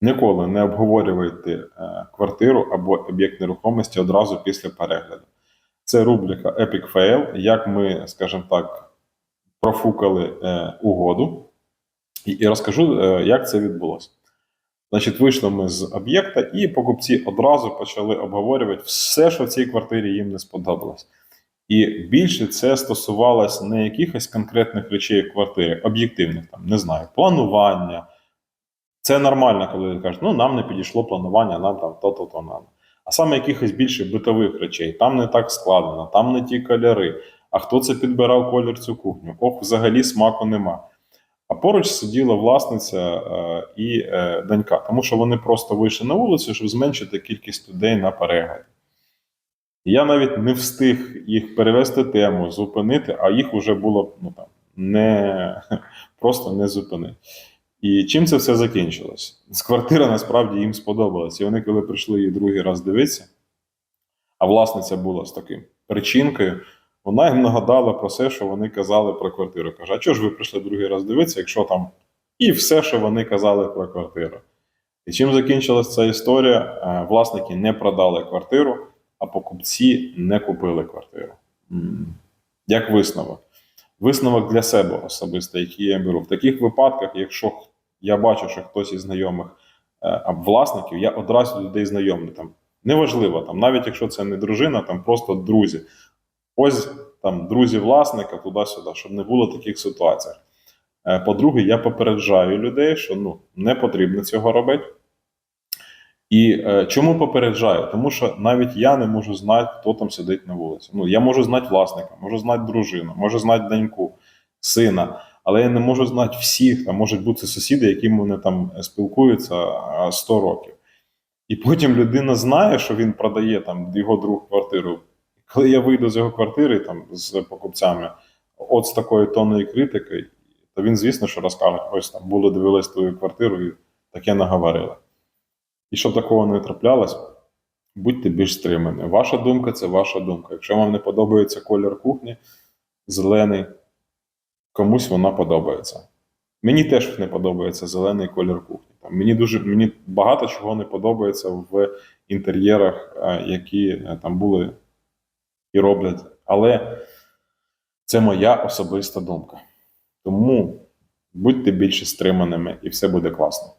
Ніколи не обговорювайте е, квартиру або об'єкт нерухомості одразу після перегляду. Це рубрика Epic Fail, як ми, скажімо так, профукали е, угоду, і, розкажу, е, як це відбулося. Значить, вийшли ми з об'єкта, і покупці одразу почали обговорювати все, що в цій квартирі їм не сподобалось. І більше це стосувалось не якихось конкретних речей в квартирі, об'єктивних, там, не знаю, планування. Це нормально, коли кажуть, ну нам не підійшло планування, нам там то-то, то нам. А саме якихось більше битових речей. Там не так складено, там не ті кольори. А хто це підбирав колір цю кухню? Ох, взагалі смаку нема. А поруч сиділа власниця е, і е, донька, тому що вони просто вийшли на вулицю, щоб зменшити кількість людей на перегляді. Я навіть не встиг їх перевести тему, зупинити, а їх вже було ну, там, не, просто не зупинити. І чим це все закінчилось? З квартира насправді їм сподобалась. І вони, коли прийшли її другий раз дивитися, а власниця була з таким причинкою, вона їм нагадала про все, що вони казали про квартиру. Каже: а чого ж ви прийшли другий раз дивитися, якщо там і все, що вони казали про квартиру? І чим закінчилась ця історія? Е, Власники не продали квартиру, а покупці не купили квартиру. Як висновок? Висновок для себе особисто, який я беру. В таких випадках, якщо я бачу, що хтось із знайомих е, або власників, я одразу людей знайомлю. Там неважливо, там, навіть якщо це не дружина, там просто друзі. Ось там друзі власника туди-сюди, щоб не було таких ситуацій. Е, По-друге, я попереджаю людей, що ну, не потрібно цього робити. І е, чому попереджаю? Тому що навіть я не можу знати, хто там сидить на вулиці. Ну, я можу знати власника, можу знати дружину, можу знати доньку, сина, але я не можу знати всіх. Там можуть бути сусіди, яким вони там спілкуються 100 років. І потім людина знає, що він продає там його другу квартиру. Коли я вийду з його квартири там з покупцями, от з такою тонною критики, то він, звісно, що розкаже, ось там було дивились твою квартиру і таке наговорили. І щоб такого не траплялось, будьте більш стримані. Ваша думка це ваша думка. Якщо вам не подобається колір кухні, зелений, комусь вона подобається. Мені теж не подобається зелений колір кухні. Там, мені дуже мені багато чого не подобається в інтер'єрах, е, які е, там були і роблять. Але це моя особиста думка. Тому будьте більше стриманими, і все буде класно.